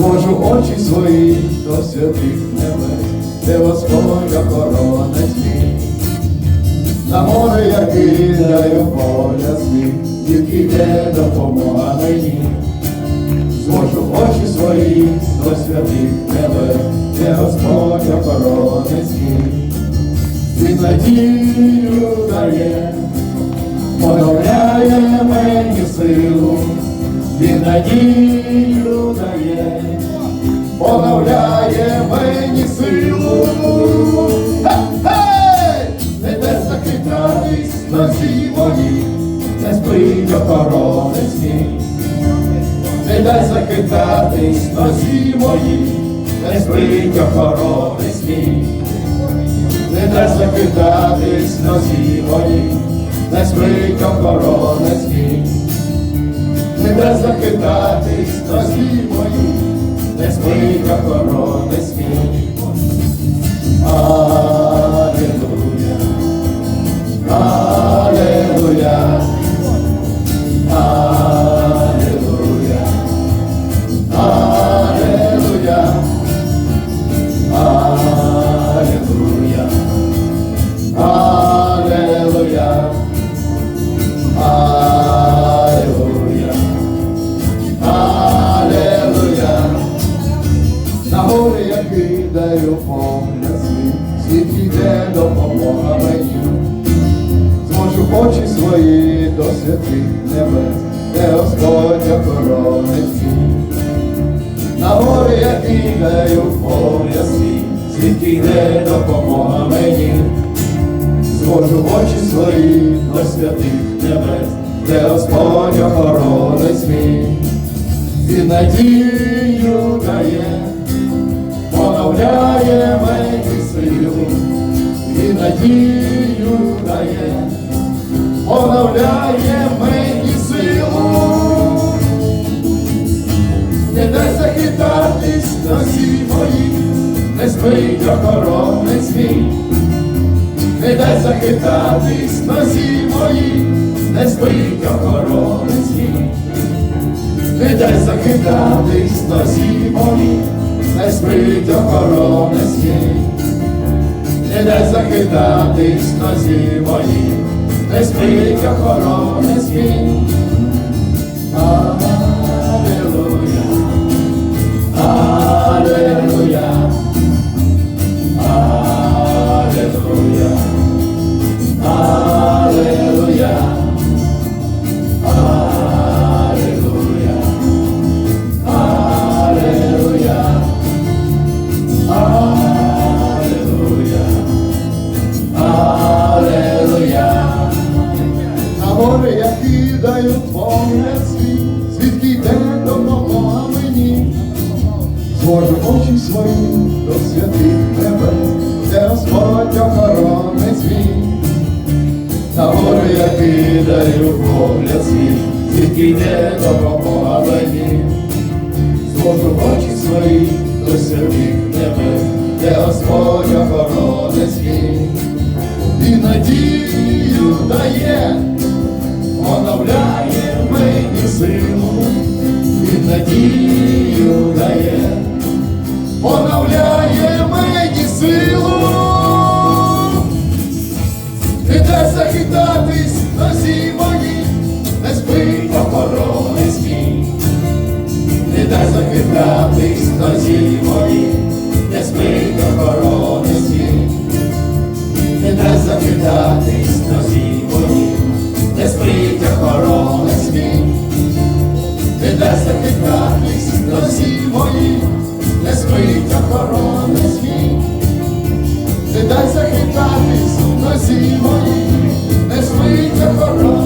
Зможу очі свої до святих небес, де Господь охоронець мій. На море я кидаю поля свій, тільки йде допомога мені. Зможу очі свої до святих небес, де Господь охоронець мій. Він надію дає, поновляє мені силу, він надію дає, поновляє мені силу. Гей! Не де захитатись на всій воді, не спить охоронець мій. Не дай захитатись на всій мої, не спить охоронець мій. Не дай захитатись на всій мої, не спить охоронець мій. Не дай захитатись на всій мої, спить охоронець світ іде допомога мені. Зможу очі свої до святих небес, де Господь охоронець мій. На гори я кидаю погляд свій, світ іде допомога мені. Зможу очі свої до святих небес, де Господь охоронець мій. Він надію дає, поновляє і надію дає, поновляє мені силу. Не дай захитатись на всі мої, не спить охоронець мій. Не дай захитатись на всі мої, не спить охоронець мій. Не дай захитатись на всі мої, не спить охоронець мій. Не дай захитатись на всі мої, не спить охорони мій. Аллилуйя, Аллилуйя, кидаю погляд свій, звідки йде допомога мені. Зможу очі свої до святих небес, де Господь охоронець мій. На гори я кидаю погляд свій, звідки йде допомога мені. Зможу очі свої до святих небес, де Господь охоронець мій. І надію дає, оновляє мені силу, і надію дає, оновляє мені силу. Не дай захитатись на мої, не спить охоронець мій. Не дай захитатись на всі захитатись друзі мої, не спить охорони свій, Не дай захитатись друзі мої, не спить охоронець